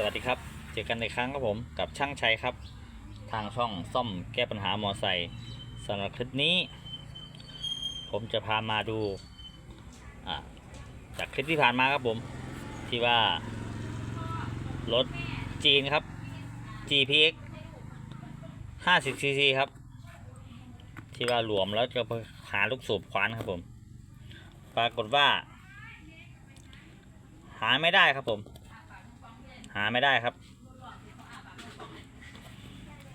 สวัสดีครับ เจอกันในครั้งครับผมกับช่างชัยครับ ทางช่องซ่อมแก้ปัญหามอไซค์สำหรับคลิปนี้ ผมจะพามาดูจากคลิปที่ผ่านมาครับผม ที่ว่ารถจีนครับ GPX 50cc ครับ ที่ว่าหลวมแล้วจะไปหาลูกสูบคว้านครับผม ปรากฏว่า หาไม่ได้ครับผมาไม่ได้ครับ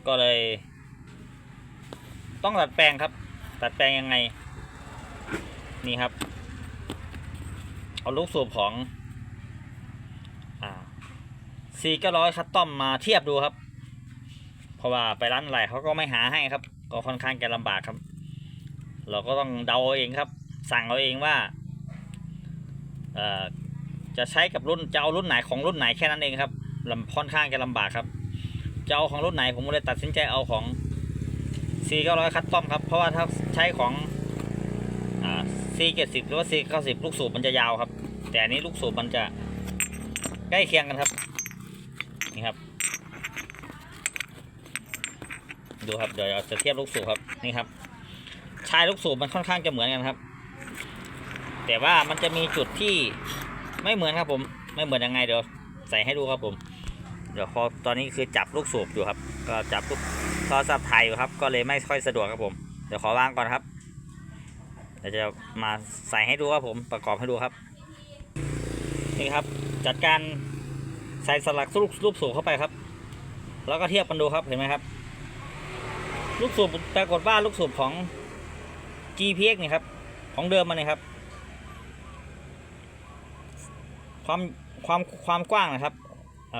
ก็เลย ต้องตัดแปลงครับ ตัดแปลงยังไง นี่ครับ เอาลูกสูบของอ่าซีก็ร้อยคัตตอมมาเทียบดูครับ เพราะว่าไปร้านอะไรเขาก็ไม่หาให้ครับ ก็ค่อนข้างจะลำบากครับ เราก็ต้องเดาเองครับ สั่งเอาเองว่าจะใช้กับรุ่นจะเอารุ่นไหนของรุ่นไหนแค่นั้นเองครับ ลำค่อนข้างจะลำบากครับ จะเอาของรุ่นไหนผมก็เลยตัดสินใจเอาของ C 9 0 0 คัสตอมครับ เพราะว่าถ้าใช้ของอ C70 หรือว่า C 9 0 ลูกสูบมันจะยาวครับ แต่อันนี้ลูกสูบมันจะใกล้เคียงกันครับ นี่ครับ ดูครับ เดี๋ยวจะเทียบลูกสูบครับ นี่ครับ ชายลูกสูบมันค่อนข้างจะเหมือนกันครับ แต่ว่ามันจะมีจุดที่ไม่เหมือนครับผม ไม่เหมือนยังไงเดี๋ยวใส่ให้ดูครับผม เดี๋ยวพอตอนนี้คือจับลูกสูบอยู่ครับ ก็จับลูกโทรศัพท์ถ่ายอยู่ครับ ก็เลยไม่ค่อยสะดวกครับผม เดี๋ยวขอวางก่อนครับ เดี๋ยวจะมาใส่ให้ดูครับผมประกอบให้ดูครับ นี่ครับจัดการใส่สลักลูกลูกสูบเข้าไปครับ แล้วก็เทียบกันดูครับเห็นไหมครับ ลูกสูบปรากฏว่าลูกสูบของ GPX นี่ครับของเดิมมันนี่ครับ ความความความกว้างนะครับ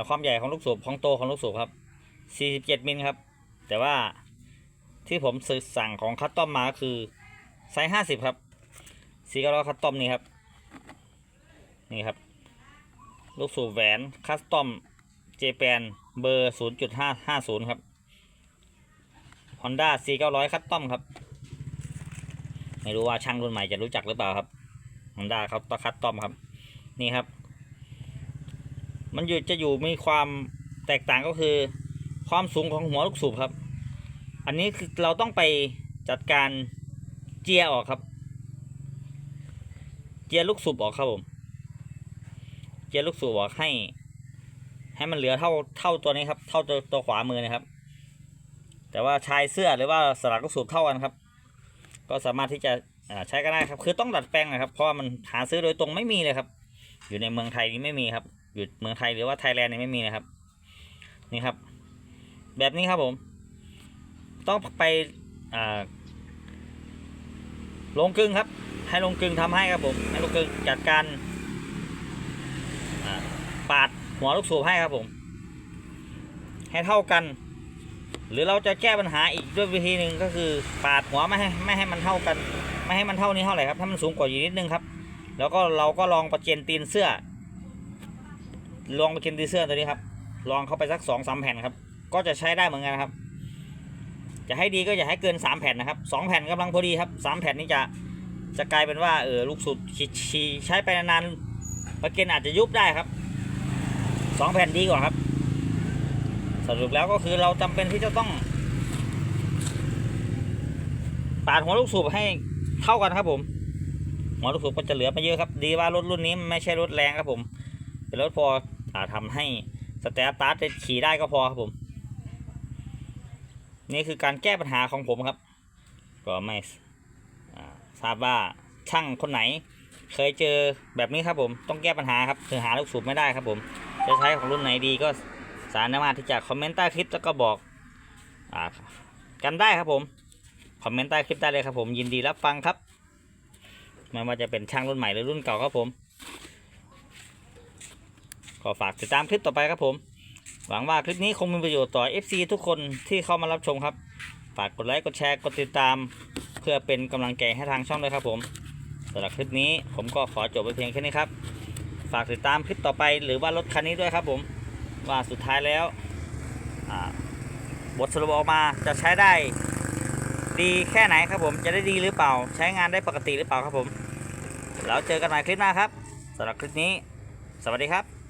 ความใหญ่ของลูกสูบของโตของลูกสูบครับ 47 มิลครับ แต่ว่าที่ผมซื้อสั่งของคัตตอมมาคือไซส์ 50 ครับสีกระรอคัตตอมนี่ครับ นี่ครับ ลูกสูบแหวนคัสตอมเจแปนเบอร์ 0.550 ครับ Honda C 900 คัตตอมครับ ไม่รู้ว่าช่างรุ่นใหม่จะรู้จักหรือเปล่าครับ Honda เขาตคัตตอมครับ นี่ครับ มันอยู่จะอยู่มีความแตกต่างก็คือ ความสูงของหัวลูกสูบครับ อันนี้คือเราต้องไปจัดการเจียออกครับ เจียลูกสูบออกครับผม เจียลูกสูบออกให้ ให้มันเหลือเท่าเท่าตัวนี้ครับ เท่าตัวตัวขวามือนะครับ แต่ว่าชายเสื้อหรือว่าสลักลูกสูบเท่ากันครับ ก็สามารถที่จะใช้ก็ได้ครับ คือต้องดัดแปลงนะครับ เพราะว่ามันหาซื้อโดยตรงไม่มีเลยครับ อยู่ในเมืองไทยนี่ไม่มีครับ อยู่เมืองไทยหรือว่าไทยแลนด์นี่ไม่มีนะครับ นี่ครับ แบบนี้ครับผม ต้องไปลงกลึงครับ ให้ลงกลึงทำให้ครับผมให้ลงกลึงจัดการปาดหัวลูกสูบให้ครับผม ให้เท่ากัน หรือเราจะแก้ปัญหาอีกด้วยวิธีหนึ่งก็คือปาดหัวไม่ให้ไม่ให้มันเท่ากัน ไม่ให้มันเท่านี้เท่าไหร่ครับถ้ามันสูงกว่าอยู่นิดนึงครับ แล้วก็เราก็ลองประเจนตีนเสื้อ ลองไประเจนตีเสื้อตัวนี้ครับ ลองเข้าไปสักสองสามแผ่นครับ ก็จะใช้ได้เหมือนกันครับ จะให้ดีก็อย่าให้เกินสามแผ่นนะครับสองแผ่นกำลังพอดีครับสามแผ่นนี้จะจะกลายเป็นว่าเออลูกสูบฉีฉีใช้ไปนานๆประเจนอาจจะยุบได้ครับสองแผ่นดีกว่าครับ สรุปแล้วก็คือเราจำเป็นที่จะต้องปาดหัวลูกสูบให้เท่ากันครับผมหัวลูกสูบก็จะเหลือไม่เยอะครับ ดีว่ารถรุ่นนี้ไม่ใช่รถแรงครับผม็นรถพออทำให้สเตตาร์ทขี่ได้ก็พอครับผม นี่คือการแก้ปัญหาของผมครับ ก็ไม่ทราบว่าช่างคนไหน เคยเจอแบบนี้ครับผมต้องแก้ปัญหาครับคือหาลูกสูบไม่ได้ครับผม จะใช้ของรุ่นไหนดีก็สามารถที่จะคอมเมนต์ใต้คลิปแล้วก็บอกอกันได้ครับผมคอมเมนต์ใต้คลิปได้เลยครับผมยินดีรับฟังครับไม่ว่าจะเป็นช่างรุ่นใหม่หรือรุ่นเก่าครับผม ก็ฝากติดตามคลิปต่อไปครับผม หวังว่าคลิปนี้คงมีประโยชน์ต่อ FC ทุกคนที่เข้ามารับชมครับ ฝากกดไลค์กดแชร์กดติดตาม เพื่อเป็นกำลังใจให้ทางช่องด้วยครับผมสำหรับคลิปนี้ผมก็ขอจบไปเพียงแค่นี้ครับ ฝากติดตามคลิปต่อไปหรือว่ารถคันนี้ด้วยครับผม ว่าสุดท้ายแล้วบทสรุปออกมาจะใช้ได้ดีแค่ไหนครับผมจะได้ดีหรือเปล่า ใช้งานได้ปกติหรือเปล่าครับผม แล้วเจอกันใหม่คลิปหน้าครับสำหรับคลิปนี้ สวัสดีครับ